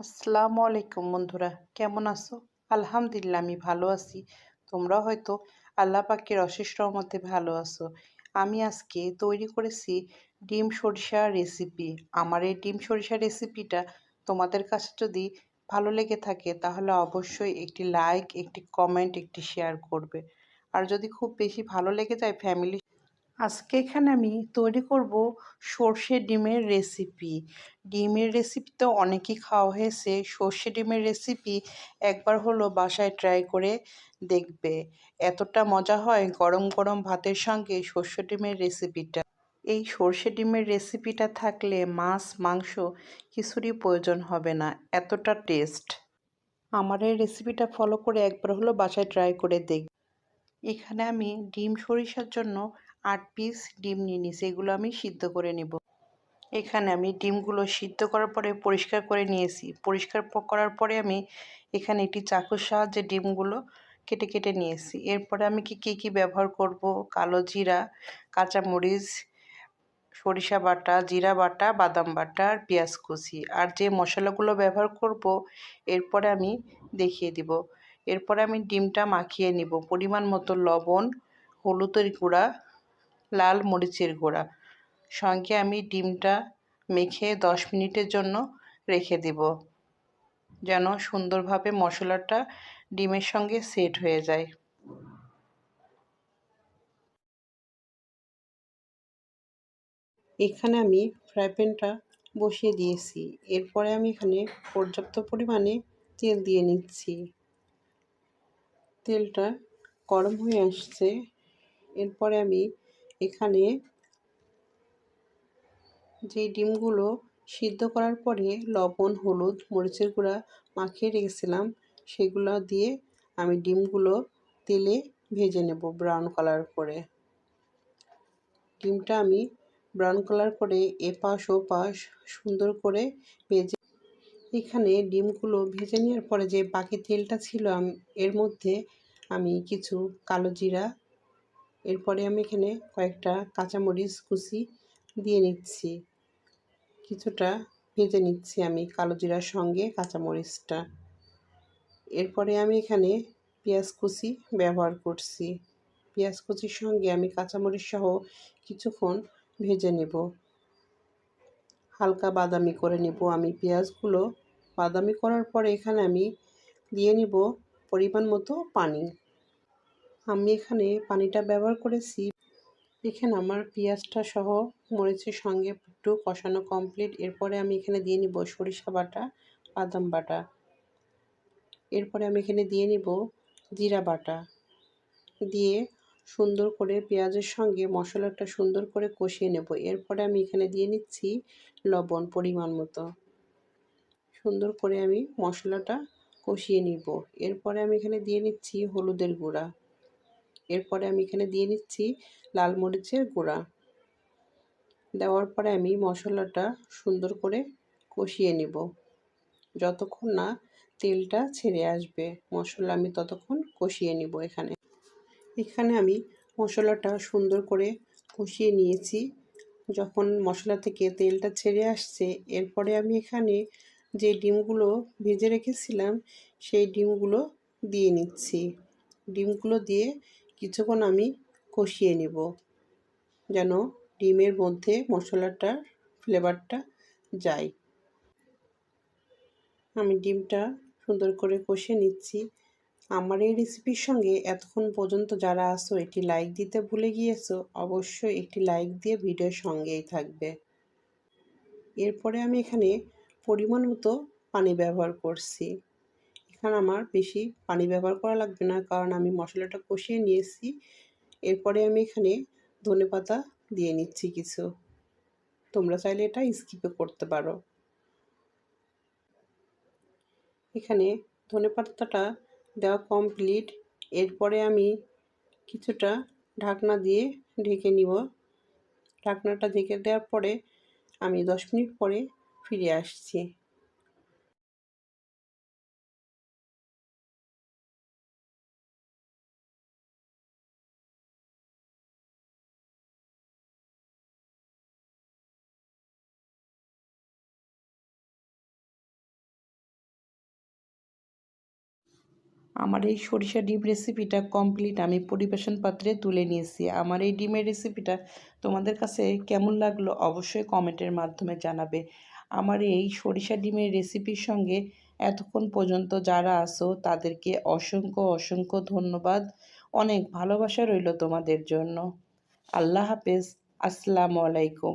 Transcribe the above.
আসসালামু আলাইকুম বন্ধুরা, কেমন আছো? আলহামদুলিল্লাহ আমি ভালো আছি। তোমরা হয়তো আল্লাহ পাকের অশেষ রহমতে ভালো আছো। আমি আজকে তৈরি করেছি ডিম সরিষা রেসিপি আমার এই ডিম সরিষা রেসিপিটা তোমাদের কাছে যদি ভালো লেগে থাকে, তাহলে অবশ্যই একটি লাইক একটি কমেন্ট একটি শেয়ার করবে। আর যদি খুব বেশি ভালো লেগে যায় ফ্যামিলি আজকে এখানে আমি তৈরি করব সর্ষে ডিমের রেসিপি ডিমের রেসিপি তো অনেকই খাওয়া হয়েছে। সর্ষে ডিমের রেসিপি একবার হলো বাসায় ট্রাই করে দেখবে। এতটা মজা হয় গরম গরম ভাতের সঙ্গে সর্ষে ডিমের রেসিপিটা এই সর্ষে ডিমের রেসিপিটা থাকলে মাছ, মাংস কিছুরই প্রয়োজন হবে না। এতটা টেস্ট আমার এই রেসিপিটা ফলো করে একবার হলো বাসায় ট্রাই করে দেখ। এখানে আমি ডিম সরিষার জন্য আট পিস ডিম নিয়ে নিয়েছি, এগুলো আমি সিদ্ধ করে নেব। এখানে আমি ডিমগুলো সিদ্ধ করার পরে পরিষ্কার করে নিয়েছি। পরিষ্কার করার পরে আমি এখানে একটি চাকুর সাহায্যে ডিমগুলো কেটে কেটে নিয়েছি। এরপরে আমি কি, কী কী ব্যবহার করব? কালো জিরা, কাঁচামরিচ, সরিষা বাটা, জিরা বাটা, বাদাম বাটা আর পেঁয়াজ কুচি। আর যে মশলাগুলো ব্যবহার করব, এরপরে আমি দেখিয়ে দিব। এরপরে আমি ডিমটা মাখিয়ে নিব। পরিমাণ মতো লবণ, হলুদের গুঁড়া লাল মরিচের গুঁড়া। সঙ্গে আমি ডিমটা মেখে দশ মিনিটের জন্য রেখে দেব, যেন সুন্দরভাবে মশলাটা ডিমের সঙ্গে সেট হয়ে যায়। এখানে আমি ফ্রাই প্যানটা বসিয়ে দিয়েছি। এরপরে আমি এখানে পর্যাপ্ত পরিমাণে তেল দিয়ে নিচ্ছি। তেলটা গরম হয়ে আসছে। এরপরে আমি এখানে যে ডিমগুলো সিদ্ধ করার পরে লবণ, হলুদ, মরিচের গুঁড়া মাখিয়ে রেখেছিলাম, সেগুলো দিয়ে আমি ডিমগুলো তেলে ভেজে নেব ব্রাউন কালার করে। ডিমটা আমি ব্রাউন কালার করে এপাশ ও পাশ সুন্দর করে ভেজে এখানে ডিমগুলো ভেজে নেওয়ার পরে যে বাকি তেলটা ছিল এর মধ্যে আমি কিছু কালো জিরা এরপরে আমি এখানে কয়েকটা কাঁচামরিচ কুচি দিয়ে নিচ্ছি। কিছুটা ভেজে নিচ্ছি আমি কালো জিরার সঙ্গে কাঁচামরিচটা। এরপরে আমি এখানে পেঁয়াজ কুচি ব্যবহার করছি। পেঁয়াজ কুচির সঙ্গে আমি কাঁচামরিচ সহ কিছুক্ষণ ভেজে নেব। হালকা বাদামি করে নেব আমি পেঁয়াজগুলো। বাদামি করার পরে এখানে আমি দিয়ে নিব পরিমাণ মতো পানি। আমি এখানে পানিটা ব্যবহার করেছি। এখানে আমার পেঁয়াজটা সহ মরিচের সঙ্গে একটু কষানো কমপ্লিট এরপরে আমি এখানে দিয়ে নিব সরিষা বাটা, বাদাম বাটা। এরপরে আমি এখানে দিয়ে নিব জিরা বাটা। দিয়ে সুন্দর করে পেঁয়াজের সঙ্গে মশলাটা সুন্দর করে কষিয়ে নেব। এরপরে আমি এখানে দিয়ে নিচ্ছি লবণ পরিমাণ মতো। সুন্দর করে আমি মশলাটা কষিয়ে নিব। এরপরে আমি এখানে দিয়ে নিচ্ছি হলুদের গুঁড়া। এরপরে আমি এখানে দিয়ে নিচ্ছি লাল মরিচের গুঁড়া। দেওয়ার পরে আমি মশলাটা সুন্দর করে কষিয়ে নেব। যতক্ষণ না তেলটা ছেড়ে আসবে, মশলা আমি ততক্ষণ কষিয়ে নিব এখানে। এখানে আমি মশলাটা সুন্দর করে কষিয়ে নিয়েছি। যখন মশলা থেকে তেলটা ছেড়ে আসছে, এরপরে আমি এখানে যে ডিমগুলো ভেজে রেখেছিলাম, সেই ডিমগুলো দিয়ে নিচ্ছি। ডিমগুলো দিয়ে কিছুক্ষণ আমি কষিয়ে নেব, যেন ডিমের মধ্যে মশলাটার ফ্লেভারটা যায়। আমি ডিমটা সুন্দর করে কষে নিচ্ছি। আমার এই রেসিপির সঙ্গে এতক্ষণ পর্যন্ত যারা আসো একটি লাইক দিতে ভুলে গিয়েছো, অবশ্যই একটি লাইক দিয়ে ভিডিওর সঙ্গেই থাকবে। এরপরে আমি এখানে পরিমাণ মতো পানি ব্যবহার করছি। এখানে আমার বেশি পানি ব্যবহার করা লাগবে না, কারণ আমি মশলাটা কষিয়ে নিয়েছি। এরপরে আমি এখানে ধনে পাতা দিয়ে নিচ্ছি কিছু। তোমরা চাইলে এটা স্কিপে করতে পারো। এখানে ধনে পাতাটা দেওয়া কমপ্লিট এরপরে আমি কিছুটা ঢাকনা দিয়ে ঢেকে নিব। ঢাকনাটা ঢেকে দেওয়ার পরে আমি দশ মিনিট পরে ফিরে আসছি। আমার এই সরিষা ডিম রেসিপিটা কমপ্লিট আমি পরিবেশন পাত্রে তুলে নিয়েছি। আমার এই ডিমের রেসিপিটা তোমাদের কাছে কেমন লাগল অবশ্যই কমেন্টের মাধ্যমে জানাবে। আমার এই সরিষা ডিমের রেসিপির সঙ্গে এতক্ষণ পর্যন্ত যারা আসো তাদেরকে অসংখ্য অসংখ্য ধন্যবাদ। অনেক ভালোবাসা রইল তোমাদের জন্য। আল্লাহ হাফেজ। আসসালামু আলাইকুম।